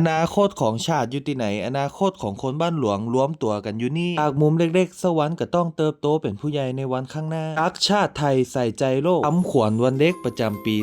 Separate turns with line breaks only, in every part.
อนาคตของชาติอยู่ที่ไหน อนาคตของคนบ้านหลวงรวมตัวกันอยู่นี่จากมุมเล็กๆ สวรรค์ก็ต้องเติบโตเป็นผู้ใหญ่ในวันข้างหน้ารักชาติไทยใส่ใจโลกคำขวัญวันเด็กประจำปี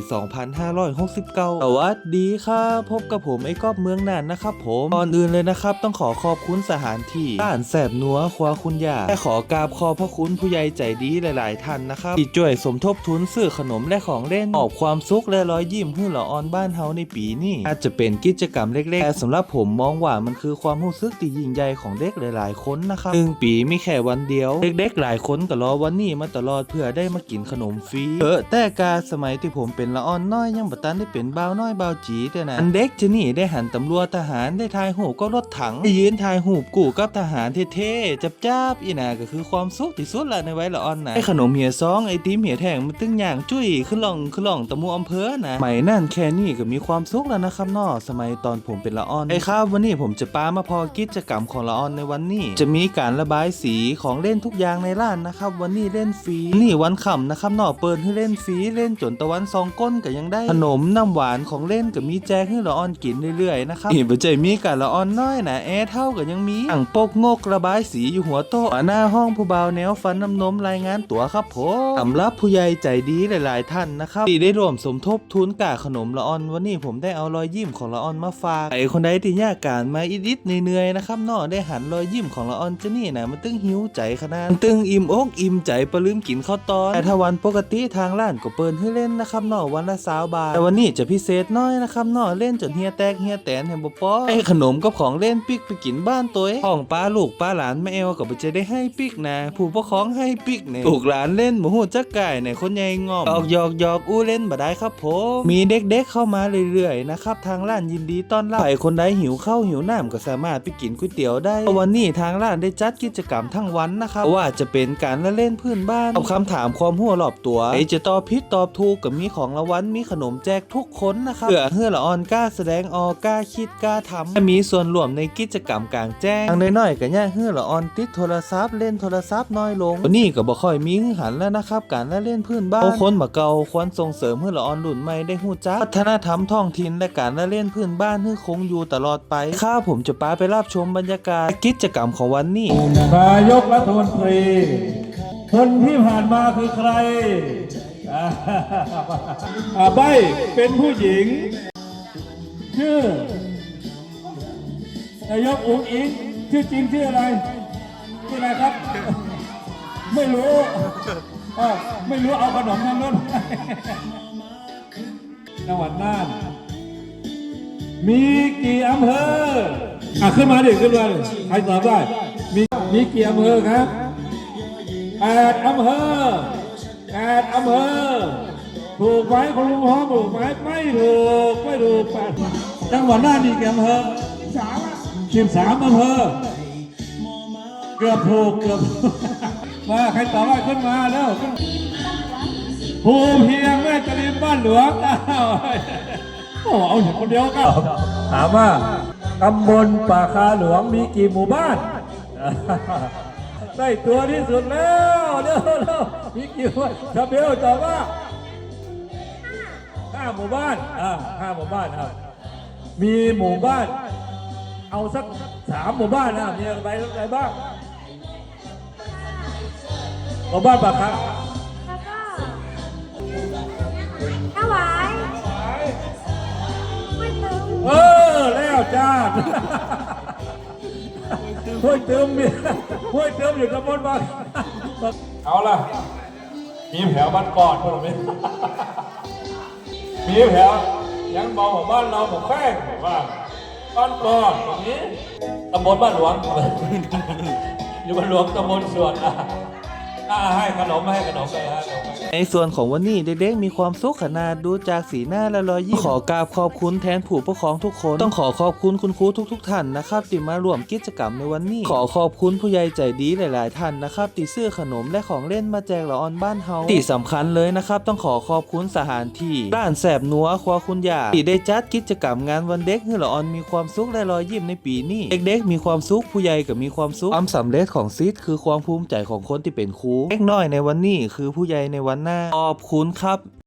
2569สวัสดีครับพบกับผมไอ้กอบเมืองน่านนะครับผมก่อนอื่นเลยนะครับ ต้องขอขอบคุณสถานที่ร้านแสบนัวครัวคุณยาและขอกราบขอบพระคุณผู้ใหญ่ใจดีหลาย ๆ ท่านนะครับที่ช่วยสมทบทุนซื้อขนมและของเล่นมอบความสุขและรอยยิ้มให้ละออนบ้านเฮาในปีนี้อาจจะเป็นกิจกรรมเล็ก ๆสำหรับผมมองว่ามันคือความรู้สึกที่ยิ่งใหญ่ของเด็กหลาย ๆ คนนะครับหนึ่งปีไม่แค่วันเดียว เด็กๆหลายคนก็รอวันนี้มาตลอดเพื่อได้มากินขนมฟรีเออแต่กาสมัยที่ผมเป็นละอ่อนน้อยยังบัตันได้เป็นบ่าวน้อยบ่าวจีแต่นะอันเด็กจะหนีได้หันตำรวจทหารได้ทายหูก็รถถังได้ยืนทายหูกู่กับทหารเท่ๆจับจ้าบอีน่าก็คือความสุขที่สุดละในวัยละอ่อนนะไอขนมเหี่ยซองไอติมเหี่ยแท่งมันตึ้งอย่างจุ้ยขึ้นหล่องขึ้นหล่องตะมูอำเภอนะไหม่นั่นแค่นี้ก็มีความสุขแล้วนะครับนอสมัยตอนผมเป็นละออนไอ้ครับวันนี้ผมจะปามาพอกิจกรรมของละออนในวันนี้ จะมีการระบายสีของเล่นทุกอย่างในร้านนะครับ วันนี้เล่นฟรีนี่วันขำนะครับนอเปิดให้เล่นฟรีเล่นจนตะวันซองก้นก็ยังได้ขนมน้ำหวานของเล่นก็มีแจกให้ละออนกินเรื่อยๆนะครับนี่บ่ใจมีการละออนน้อยนะแอร์เท่าก็ยังมีอ่างปกงกระบายสีอยู่หัวโต๊ะหน้าห้องผู้เบาแนวฟันน้ำนมรายงานตั๋วครับผมสำหรับผู้ใหญ่ใจดีหลาย ๆ ท่านนะครับที่ได้ร่วมสมทบทุนกาขนมละออนวันนี้ผมได้เอารอยยิ้มของละออนมาฝากไอคนใดที่ยากการมาอิดๆเหนื่อยๆนะครับนอได้หันรอยยิ้มของละออนจะนี่นะมันตึงหิวใจขนาดตึงอิ่มอกอิ่มใจปลืมกินข้าวตอน แต่ถ้าวันปกติทางร้านก็เปิดให้เล่นนะครับนอวันละสาวบาทแต่วันนี้จะพิเศษน้อยนะครับนอเล่นจนเฮียแตกเฮียแตนเห็นบ่ปอไอขนมกับของเล่นปิกไปกินบ้านตัวเองของป้าลูกป้าหลานแม่เอวก็บ่จะได้ให้ปิกนะผู้ปกครองให้ปิกเนี่ยลูกหลานเล่นหมูหูจักไก่เนี่ยคนใหญ่งอมออกหยอกหยอกอู้เล่นบ่ได้ครับผมมีเด็กๆเข้ามาเรื่อยๆนะครับทางร้านยินดีต้อนรับใครคนใดหิวข้าวหิวน้ำก็สามารถไปกินก๋วยเตี๋ยวได้วันนี้ทางร้านได้จัดกิจกรรมทั้งวันนะครับว่าจะเป็นการละเล่นพื้นบ้านตอบคำถามความหัวรอบตัวไอจะตอบผิดตอบถูกกับมีของรางวัลมีขนมแจกทุกคนนะครับเพื่อเฮือละออนกล้าแสดงออกกล้าคิดกล้าทำมีส่วนร่วมในกิจกรรมกลางแจ้งทางน้อยๆก็ย่าเฮือละออนติดโทรศัพท์เล่นโทรศัพท์น้อยลงวันนี้ก็บ่ค่อยมีหันแล้วนะครับการละเล่นพื้นบ้านคนมาเก่าควรส่งเสริมเฮือละออนรุ่นใหม่ได้หู้จักวัฒนธรรมท้องถิ่นและการละเล่นพื้นบ้านให้คงอยู่ตลอดไป ข้าผมจะพาไปรับชมบรรยากาศกิจกรรมของวันนี้
นายกรัฐมนตรี คนที่ผ่านมาคือใครอ่าอ่าใบเป็นผู้หญิง ชื่อนายกอุ๋งอิงชื่อจริงชื่ออะไรชื่ออะไรครับ ไม่รู้อ้าวไม่รู้เอาขนมทางนั้นจังหวัดน่าน มีกี่อำเภออะขึ้นมาดิขึ้นมาดิใครตอบได้มีมีกี่อำเภอครับแปดอำเภอแปดอำเภอถูกไหมคุณลุงพ้องถูกไหมไม่ถูกไม่ถูกแปดจังหวัดน่านมีกี่อำเภอสามสิบสามอำเภอเกือบถูกเกือบมาใครตอบได้ขึ้นมาแล้วขึ้นภูเพียงแม่จริมบ้านหลวงอ้าว โอ้เอาอย่คนเดียวก็ถามว่าตำบลป่าคาหลวงมีกี่หมู่บ้าน ได้ตัวที่สุดแล้วเร็วเร็วมีกี่หมู่บ้านชาเบลตอบว่าห้าหมู่บ้านอ่าห้าหมู่บ้านครับมีหมู่บ้าน เอาสักสามหมู่บ้านนะมีอะไรบ้างหมู่บ้านป่าคา เออแล้วจ้าห้วยเติมมีห้วยเติมอยู่ตำบลบางเอาล่ะ มีแผวบ้านก่อนพวกเราไหมมีแผวยังเบาของบ้านเราของแป้งว่าบ้านก่อนอย่างนี้ตำบลบ้านหลวงอยู่บ้านหลวงตำบลสวนอะ อ่าให้ขนมให้ขนมไปฮะขนมไป
ในส่วนของวันนี้เด็กๆมีความสุขขนาดดูจากสีหน้าและรอยยิ้มขอกราบขอบคุณแทนผู้ปกครองทุกคน ต้องขอขอบคุณคุณครูทุก ๆ ท่านนะครับที่มาร่วมกิจกรรมในวันนี้ ขอขอบคุณผู้ใหญ่ใจดีหลาย ๆ ท่านนะครับที่ซื้อขนมและของเล่นมาแจกละออนบ้านเฮาที่สำคัญเลยนะครับ ต้องขอขอบคุณสถานที่ร้านแสบนัวครัวคุณยาที่ได้จัดกิจกรรมงานวันเด็กให้ละออนมีความสุขและรอยยิ้มในปีนี้เด็กๆมีความสุขผู้ใหญ่ก็มีความสุขความสำเร็จของซีดคือความภูมิใจของคนที่เป็นครูเล็กน้อยในวันนี้คือผู้ใหญ่ในวันหน้าขอบคุณครับ